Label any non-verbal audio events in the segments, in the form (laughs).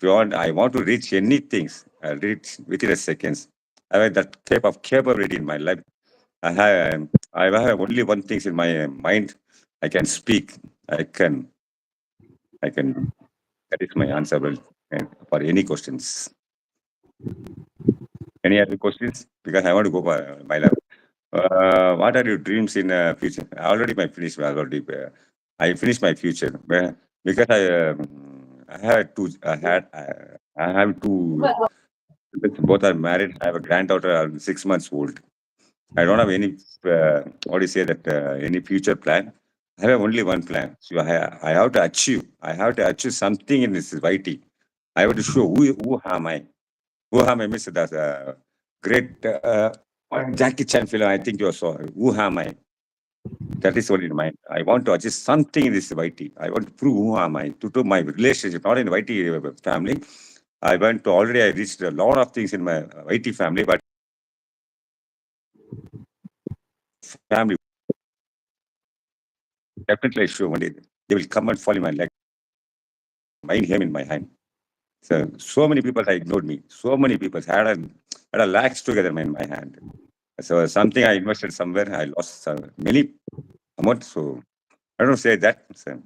If you want, I want to reach any things, I'll reach within a seconds. I have that type of capability in my life. I have, I have only one thing in my mind. I can speak. I can, I can. That is my answer for any questions. Any other questions? Because I want to go by my life. Uh, what are your dreams in uh, future? I already my already. Uh, I finished my future because I. I had two. I had. Uh, I have two. Both are married. I have a granddaughter, uh, six months old. I don't have any. Uh, what do you say that? Uh, any future plan? I have only one plan. So I, I have to achieve. I have to achieve something in this society. I have to show who who am I. Who am I? Miss that uh, great uh, Jackie Chan film. I think you saw. Who am I? That is what in mind. I want to achieve something in this society. I want to prove who am I to, to my relationship, not in YT family. I went to already. I reached a lot of things in my YT family, but family definitely sure one day they will come and fall in my leg, mine him in my hand. So so many people ignored me. So many people had a had a lakhs together in my hand. So something I invested somewhere, I lost uh, many amount. So I don't say that. So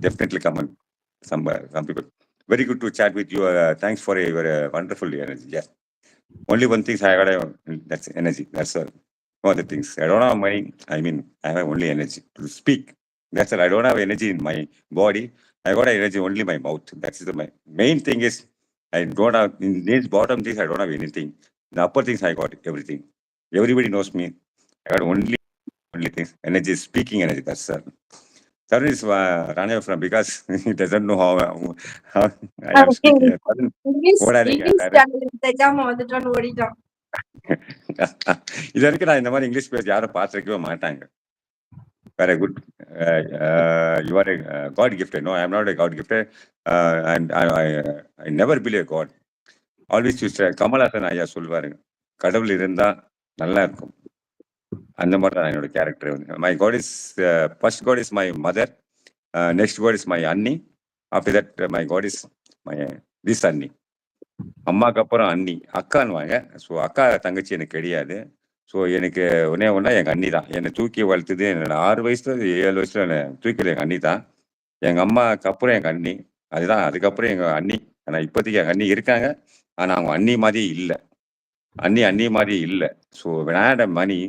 definitely come on somewhere. Some people. Very good to chat with you. Uh, thanks for your uh, wonderful energy. Yeah. Only one thing I got. That's energy. That's all. No other things. I don't have money. I mean, I have only energy to speak. That's all. I don't have energy in my body. I got energy only my mouth. That's the my main thing is I don't have in these bottom things. I don't have anything. The upper things I got everything. Everybody knows me. I got only only things. Energy, speaking energy. That's all. Tarun is uh, running away from because (laughs) he doesn't know how, how I am speaking. Tarun, English ஓடாதீங்க. English channel தெரியாம வந்துட்டான்னு ஓடிட்டான் இது வரைக்கும் நான் இந்த மாதிரி English பேச யாரும் பார்த்துருக்கவே மாட்டாங்க very good you are God gifted no I am not a God gifted and I never believe God always use Kamal Haasan ஐயா சொல்லுவாருங்க கடவுள் இருந்தா நல்லா இருக்கும் அந்த மாதிரி தான் என்னோட கேரக்டர் வந்து. My God is first God is my mother next God is my Annie after that my God is my this அன்னி அம்மாக்கு அப்புறம் அண்ணி. அக்கான்னுவாங்க. ஸோ அக்கா தங்கச்சி எனக்கு கிடையாது. ஸோ எனக்கு ஒன்னே ஒன்றா எங்கள் அண்ணி தான். என்னை தூக்கி வளர்த்துது என்னோட ஆறு வயசுல ஏழு வயசுல என்னை தூக்கில எங்கள் அண்ணி தான். எங்கள் அம்மாவுக்கு அப்புறம் எங்கள் அண்ணி. அதுதான் அதுக்கப்புறம் எங்கள் அண்ணி. ஆனால் இப்போதைக்கு எங்கள் அண்ணி இருக்காங்க. ஆனால் அவங்க அண்ணி மாதிரி இல்லை. அண்ணி அண்ணி மாதிரி இல்லை ஸோ விளையாட மணி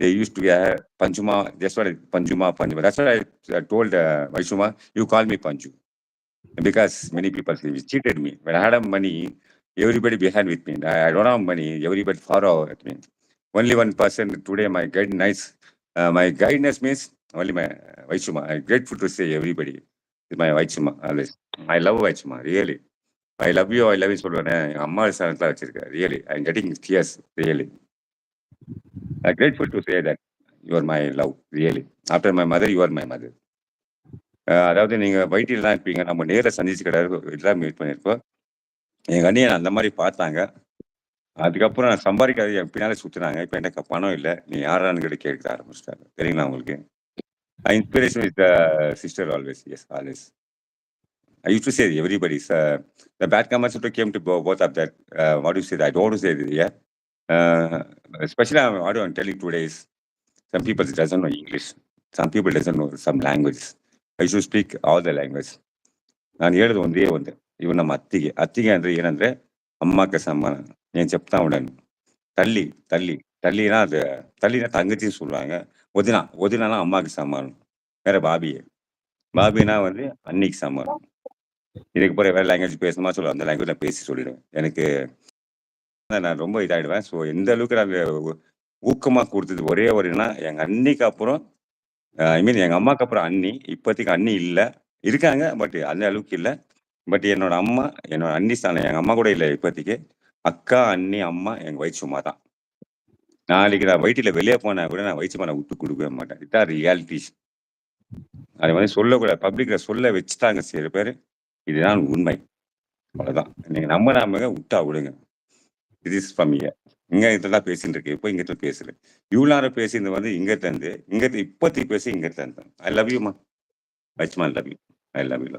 they used to uh, Panjuma, that's what I, Panjuma, Panjuma. That's what I, I told uh, Vaishuma, you call me Panju. Because many people say, cheated me. When I had money, everybody behind with me. I, I don't have money, everybody follow at me. Only one person today, my guide nice. Uh, my guidance means only my uh, Vaishuma. I'm grateful to say everybody. is my Vaishuma always. I love Vaishuma, really. I love you I love you சொல்லுவேன் எங்க அம்மா சாணத்தில் வச்சிருக்கேன் really I getting tears really I grateful to say that your my love really after my mother your my mother அதாவது நீங்க வைட்டியில் தான் இருப்பீங்க. நம்ம நேரில் சந்திச்சு கிடையாது எல்லாம் மீட் பண்ணியிருப்போம் எங்க அண்ணியை அந்த மாதிரி பார்த்தாங்க. அதுக்கப்புறம் நான் சம்பாதிக்காத என் பின்னாலே சுத்துனாங்க. இப்போ எனக்கு பணம் இல்லை. நீ யாரான்னு கேட்க ஆரம்பிச்சிட்டாங்க. தெரியுங்களா உங்களுக்கு? Inspiration is the sister always yes always I used to say everybody's uh, the bad comments came to both of that. Uh, what do you say? That? I don't want to say this, yeah. Uh, especially I'm, what I'm telling today is some people doesn't know English. Some people doesn't know some language. I used to speak all the language. ನಾನು ಹೇಳೋದು ಒಂದೇ ಒಂದು ಇವು ನಮ್ಮ ಅತ್ತಿಗೆ ಅತ್ತಿಗೆ ಅಂದ್ರೆ ಏನಂದ್ರೆ ಅಮ್ಮಕ್ಕೆ ಸಮಾನ ಏನು ಚೆಪ್ತಾ ಉಡಾನು தள்ளி தள்ளி தள்ளினா அது தள்ளினா தங்கச்சின்னு சொல்லுவாங்க ஒதினா ஒதினா அம்மாவுக்கு சமானம் வேற பாபியே பாபினா வந்து அன்னைக்கு சமானம் இதுக்கு போகிற வேற லாங்குவேஜ் பேசணுமா சொல்லுவேன் அந்த லாங்குவேஜ் நான் பேசி சொல்லிடுவேன். எனக்கு நான் ரொம்ப இதாகிடுவேன் ஸோ எந்த அளவுக்கு நான் ஊக்கமாக கொடுத்தது ஒரே ஒருனா எங்கள் அண்ணிக்கு அப்புறம் ஐ மீன் எங்கள் அம்மாக்கு அப்புறம் அண்ணி. இப்போதைக்கு அண்ணி இல்லை. இருக்காங்க பட் அந்த அளவுக்கு இல்லை. பட் என்னோட அம்மா என்னோட அண்ணி ஸ்தானம் எங்கள் அம்மா கூட இல்லை இப்போதைக்கு. அக்கா அண்ணி அம்மா எங்கள் வயிற்றுமா தான். நாளைக்கு நான் வயிற்றுல வெளியே போனால் கூட நான் வயிற்றுமா நான் விட்டு கொடுக்கவே மாட்டேன். இதான் ரியாலிட்டி அது வந்து சொல்லக்கூடாது. பப்ளிக்கில் சொல்ல வச்சுட்டாங்க சில பேர். இதுதான் உண்மை. அவ்வளவுதான். நீங்க நம்ப நாம விட்டா விடுங்க. இது இஸ் ஃப்ரம் இயர் இங்க இதெல்லாம் பேசிட்டு இருக்கு. இப்போ இங்கிட்ட பேசுறது இவ்வளோ நேரம் பேசினது வந்து இங்க இருந்து இங்க இப்பத்தி பேசி இங்க இருந்து. ஐ லவ் யூ மா வச்சுமா love you I love you